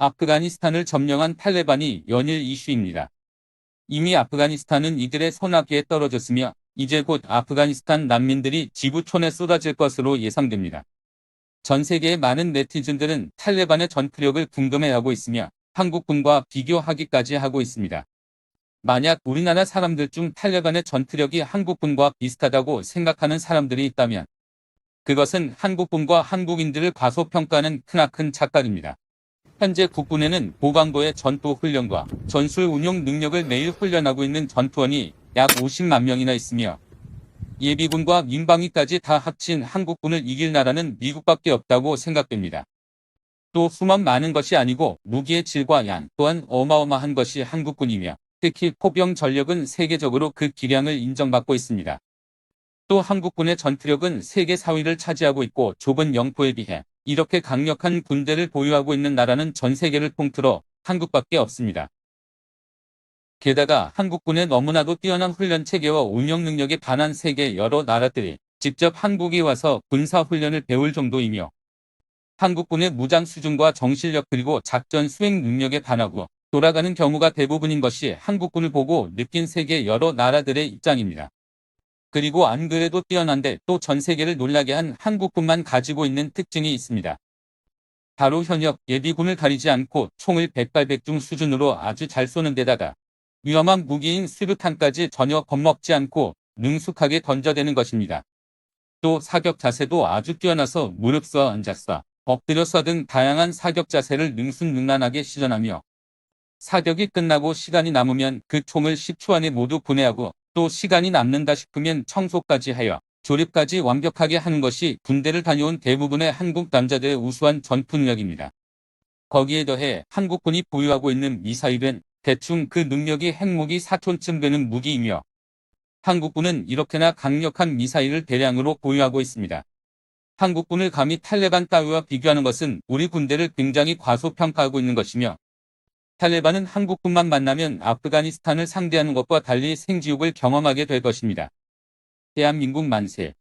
아프가니스탄을 점령한 탈레반이 연일 이슈입니다. 이미 아프가니스탄은 이들의 손아귀에 떨어졌으며 이제 곧 아프가니스탄 난민들이 지구촌에 쏟아질 것으로 예상됩니다. 전 세계의 많은 네티즌들은 탈레반의 전투력을 궁금해하고 있으며 한국군과 비교하기까지 하고 있습니다. 만약 우리나라 사람들 중 탈레반의 전투력이 한국군과 비슷하다고 생각하는 사람들이 있다면 그것은 한국군과 한국인들을 과소평가하는 크나큰 착각입니다. 현재 국군에는 보강도의 전투 훈련과 전술 운용 능력을 매일 훈련하고 있는 전투원이 약 50만 명이나 있으며 예비군과 민방위까지 다 합친 한국군을 이길 나라는 미국밖에 없다고 생각됩니다. 또 수만 많은 것이 아니고 무기의 질과 양 또한 어마어마한 것이 한국군이며 특히 포병 전력은 세계적으로 그 기량을 인정받고 있습니다. 또 한국군의 전투력은 세계 4위를 차지하고 있고 좁은 영토에 비해 이렇게 강력한 군대를 보유하고 있는 나라는 전 세계를 통틀어 한국밖에 없습니다. 게다가 한국군의 너무나도 뛰어난 훈련 체계와 운영 능력에 반한 세계 여러 나라들이 직접 한국에 와서 군사 훈련을 배울 정도이며 한국군의 무장 수준과 정실력 그리고 작전 수행 능력에 반하고 돌아가는 경우가 대부분인 것이 한국군을 보고 느낀 세계 여러 나라들의 입장입니다. 그리고 안 그래도 뛰어난데 또 전 세계를 놀라게 한 한국군만 가지고 있는 특징이 있습니다. 바로 현역 예비군을 가리지 않고 총을 백발백중 수준으로 아주 잘 쏘는 데다가 위험한 무기인 수류탄까지 전혀 겁먹지 않고 능숙하게 던져대는 것입니다. 또 사격 자세도 아주 뛰어나서 무릎 써 앉았어, 엎드려 서등 다양한 사격 자세를 능수능란하게 시전하며 사격이 끝나고 시간이 남으면 그 총을 10초 안에 모두 분해하고 또 시간이 남는다 싶으면 청소까지 하여 조립까지 완벽하게 하는 것이 군대를 다녀온 대부분의 한국 남자들의 우수한 전투 능력입니다. 거기에 더해 한국군이 보유하고 있는 미사일은 대충 그 능력이 핵무기 4톤쯤 되는 무기이며 한국군은 이렇게나 강력한 미사일을 대량으로 보유하고 있습니다. 한국군을 감히 탈레반 따위와 비교하는 것은 우리 군대를 굉장히 과소평가하고 있는 것이며 탈레반은 한국군만 만나면 아프가니스탄을 상대하는 것과 달리 생지옥을 경험하게 될 것입니다. 대한민국 만세